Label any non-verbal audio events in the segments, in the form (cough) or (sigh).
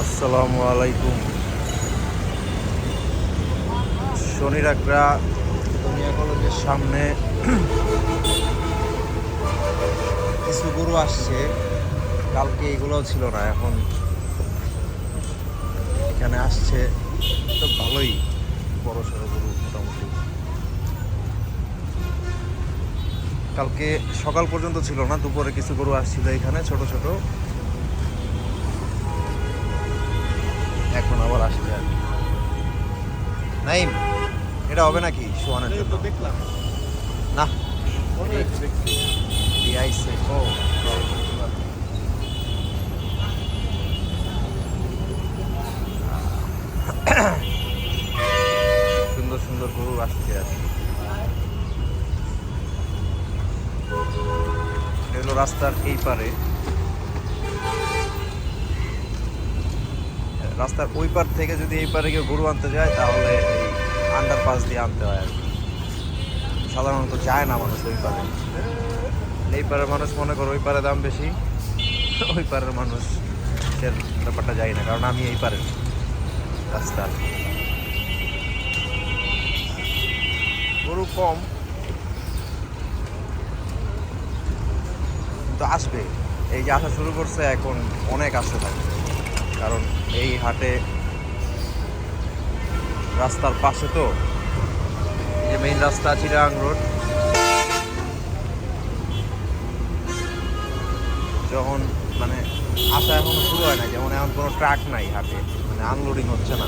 আসসালামু আলাইকুম। শনি রাকরা দুনিয়া কলেজের সামনে কিছু গরু আসছে। কালকে এগুলোও ছিল না, এখন এখানে আসছে। তো ভালোই, বড় সড়ো গরু মোটামুটি। কালকে সকাল পর্যন্ত ছিল না, দুপুরে কিছু গরু আসছিল এখানে, ছোট ছোট। আসছে আর কি। নাইম এটা হবে নাকি সোহানের জন্য? দেখলাম না ও সুন্দর সুন্দর গরু আসছে আর এগুলো রাস্তার এই পারে। রাস্তার ওই পার থেকে যদি এই পারে কেউ গরু আনতে যায়, তাহলে এই আন্ডারপাস দিয়ে আনতে হয় আর কি। সাধারণত যায় না মানুষ ওই পারে। এই পারের মানুষ মনে করো, ওই পারে দাম বেশি, (laughs) ওই পারের মানুষ ব্যাপারটা যাই না, কারণ আমি এই পারের রাস্তার গরু কম তো আসবে। এই যে আসা শুরু করছে, এখন অনেক আসতে থাকে। কারণ এই হাটে রাস্তার পাশে তো যে মেইন রাস্তা চিরাং রোড যখন মানে আসা এখনও শুরু হয় না যেমন এমন কোনো ট্রাক নাই হাটে মানে আনলোডিং হচ্ছে না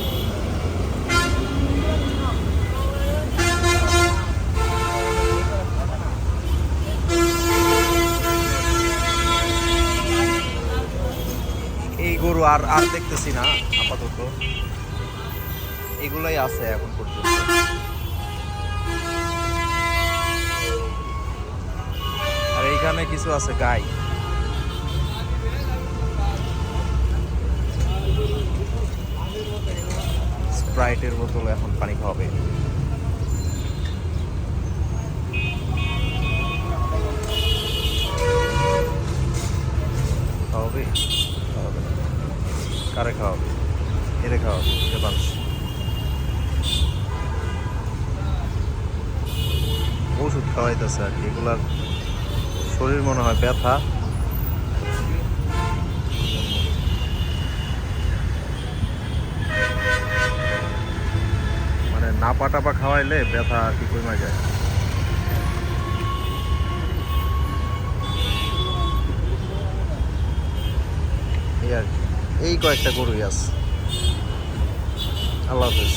এই গরু আর আর দেখতেছি না, আপাতত। এগুলাই আছে এখন পর্যন্ত। আর এইখানে কিছু আছে, গাই। স্প্রাইটের বোতল এখন পানি খাওয়াবে। কারে খাওয়াবে? এরে খাওয়াবে? যে মানুষ। ওষুধ খাওয়াইতেছে আর কি, এগুলার শরীর মনে হয় ব্যথা। মানে নাপা টাপা খাওয়াইলে ব্যথা আর কি কমে যায়। এই আর কি। এই কয়েকটা গরুই আছে। আল্লাহ হাফেজ।